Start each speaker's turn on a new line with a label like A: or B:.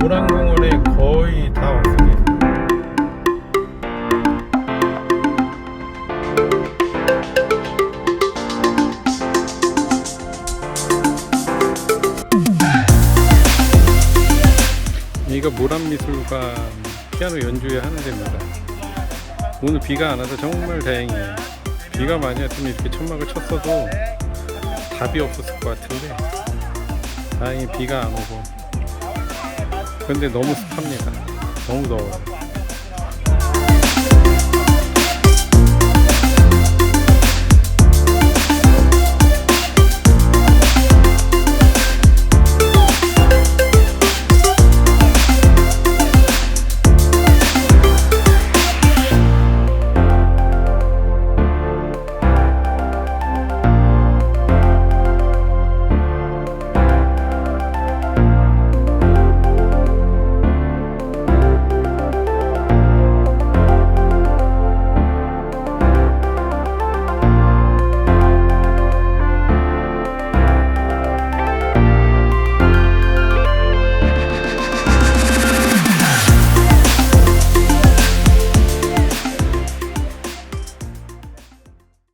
A: 모란공원에 거의 다 왔습니다. 여기가 모란미술관 피아노 연주회 하는 데입니다. 오늘 비가 안 와서 정말 다행이에요. 비가 많이 왔으면 이렇게 천막을 쳤어도 답이 없었을 것 같은데 다행히 비가 안 오고 근데 너무 습합니다. 너무 더워요.